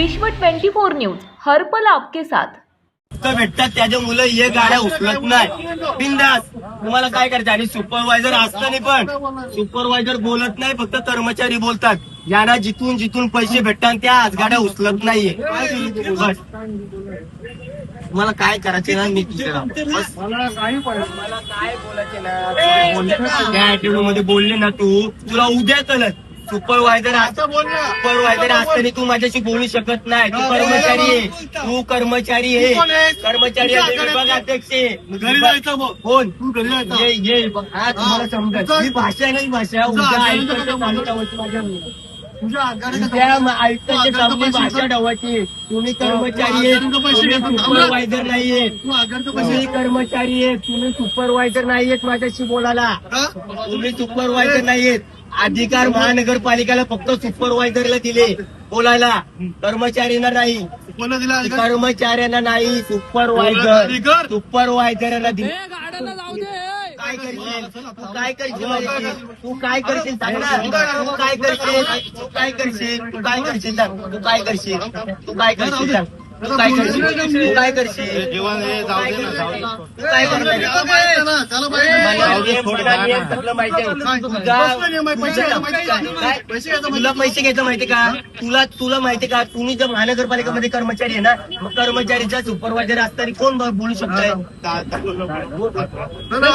विश्व 24 न्यूज हर्पल आपके साथ. भेटतात त्याच्या मुलं हे गाड्या उचलत नाही. बिंदास. तुम्हाला काय करायचं? आणि सुपरवायझर असताना पण. सुपरवायझर बोलत नाही फक्त कर्मचारी बोलतात. यांना जिथून जिथून पैसे भेटतात त्या आज गाड्या उचलत नाहीये. तुम्हाला काय करायचे ना मी. मला काय बोलायचे ना? त्या मध्ये बोलले ना तू तुला उद्या कळत सुपरवायझर सुपरवायझर असताना तू माझ्याशी बोलू शकत नाही. तू कर्मचारी आहे. तू कर्मचारी आहे. कर्मचारी आहे विभागाध्यक्ष आहे. कोण. ये ये हा तुम्हाला ही भाषा नाही भाषा. उद्या माझ्या भाषा तुम्ही कर्मचारी सुपरवायझर नाहीये तुम्ही कर्मचारी आहेत. तुम्ही सुपरवायझर नाहीयेत माझ्याशी बोलायला? तुम्ही सुपरवायझर नाहीयेत. अधिकार महानगरपालिकेला फक्त सुपरवायझरला दिले. बोलायला कर्मचाऱ्यांना नाही. कोणाला दिला. अधिकार? कर्मचाऱ्यांना नाही सुपरवायझर? सुपरवायझरला दिले काय करशील? तू काय करशील माझ्याशी? तू काय करशील सांग ना. तू काय करशील? तू काय करशील? तू काय करशील सांग. तू काय करशील? तू काय करशील सांग. तू काय करशील? तू काय करशील? जेवण हे जाऊ दे ना, जाऊ दे. तू काय माहिती आहे? तुझा- तुला? पैसे घ्यायचं माहिती का? तुला तुला माहिती का? तुम्ही जर महानगरपालिकेमध्ये कर्मचारी आहे ना मग कर्मचारीचा सुपरवायझर असताना कोण बोलू शकतोय? मला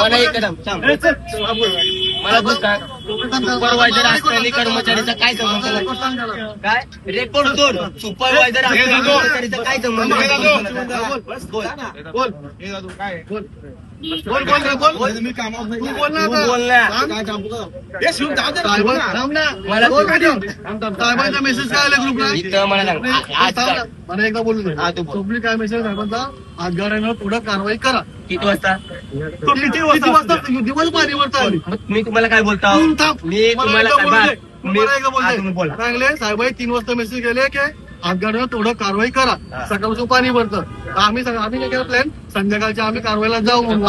मला का? सुपरवायझर असताना कर्मचारीचा काय संबंध काय? रेकॉर्ड सोड सुपरवायझर असताना कर्मचारीचा काय संबंध बोल. बोल. बोल, बोल रे, बोल. मी कामावर नाही. तू बोल ना तू आता. बोल ना. थांब. काय? हे जाऊ दे ना. थांब ना. मला- बोल ना ठेव. साहेबांचा मेसेज काय आला ग्रुपला इथं मला सांग आ- आज थांब काय? ना. मला एकदा बोलू दे हा, तू बोल. ग्रुपली काय मेसेज साहेबांचा आजगाड्यानं पुढे कारवाई करा किती वाजता किती वाजता दिवस पाणीवरता आली मी तुम्हाला काय बोलतो तू थांब. मी मला तुम्हाला एकदा बोलू काय- दे. मी- मला एकदा बोलू हा, दे. तुम्ही बोला. चांगले साहेब तीन वाजता मेसेज केले की आजगाड्यानं थोडं कारवाई करा. सकाळपासून पाणी भरतं. आम्ही आम्ही काय केलं प्लॅन संध्याकाळच्या आम्ही कारवाईला जाऊ म्हणून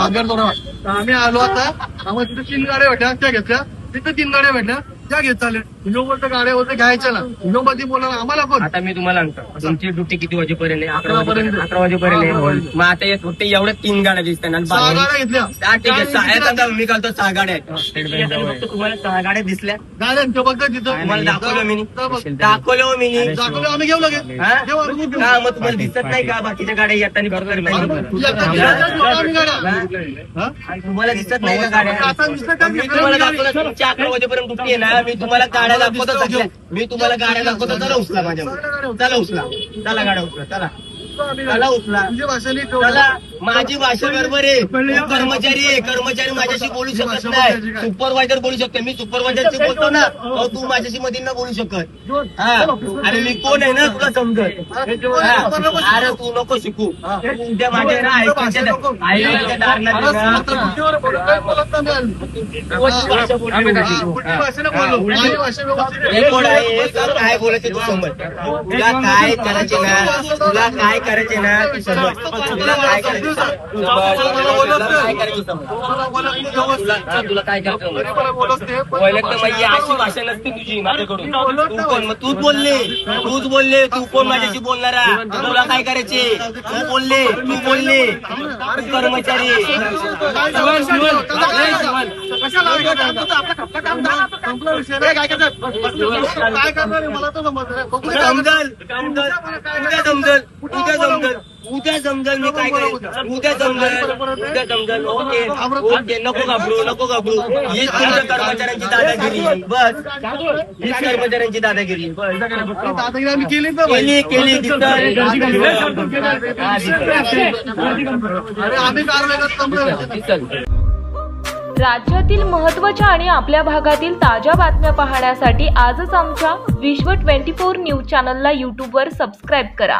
तर आम्ही आलो आता. आम्हाला तिथे तीन गाड्या भेटल्या त्या घेतल्या. तिथे तीन गाड्या भेटल्या. त्या घेत चालल्या इनोवर गाड्या होत्या घ्यायच्या ना. इनोमध्ये बोलणार आम्हाला कोण आता मी तुम्हाला सांगतो तुमची ड्युटी किती वाजेपर्यंत आहे? अकरा वाजेपर्यंत. अकरा वाजेपर्यंत आहे. मग आता एक फक्त एवढ्या तीन गाड्या दिसतात आणि सहा बाकी- गाड्या घेतल्या. हा, ठीक आहे सहा गाड्या आहेत आता मी कालतो सहा गाड्या आहेत. फक्त तुम्हाला सहा गाड्या दिसल्या. गाड्यांच्या बघा तिथं. तुम्हाला दाखवलं मी जा बघ. दाखवलं हो मी. दाखवलं आम्ही घेऊ लगे हा? घेऊ आम्ही घेऊ. हा, मग तुम्हाला दिसत नाही का? बाकीच्या गाड्या येताना बरोबर या- नाही. या- या- आम्ही गाड्या. हा? आणि तुम्हाला दिसत नाही का गाड्या? आता दिसतं का? मी तुम्हाला दाखवलं तुमच्या अकरा वाजेपर्यंत ड्युटी आहे ना. मी तुम्हाला गाड्या दाखवतो सगळ्या. मी तुम्हाला गाड्या दाखवतो. चला उचला माझ्या चला उचला. चला गाड्या उचला. चला. चला उचला. चला. माझी भाषा बरोबर आहे. कर्मचारी आहे. कर्मचारी माझ्याशी बोलू शकत नाही. सुपरवायझर बोलू शकते. मी सुपरवायझरशी बोलतो ना तू माझ्याशी मध्ये न बोलू शकत. हा. अरे मी कोण आहे ना तुला समजत. अरे तू नको शिकू. उद्या माझ्या ना काय बोलायचे तू समज तुला काय करायचे ना? तुला काय करायचे ना? तू समज तुला काय करायचं? तुला काय अशी भाषा नसते तुझी माझ्याकडून. तू कोण? मग तूच बोलले. तूच बोलले. तू कोण माझ्याशी बोलणारा तुला काय करायचे? तू बोलले. तू बोलले. तू कर्मचारी. बघू दे. समजल. समजल. उद्या समजल. उद्या समजल उद्या समजल मी काय करेन? उद्या समजल उद्या समजल ओके. ओके नको घाबरू नको घाबरू. हीच तुमच्या कर्मचाऱ्यांची दादागिरी. बस. हीच कर्मचाऱ्यांची दादागिरी. बस. दादागिरी आम्ही केली ना केली केली तिथं अरे आम्ही कारवाई राज्यातील महत्त्वाच्या आणि आपल्या भागातील ताज्या बातम्या पाहण्यासाठी आजच आमच्या विश्व 24 न्यूज चॅनलला यूट्यूबवर सबस्क्राईब करा.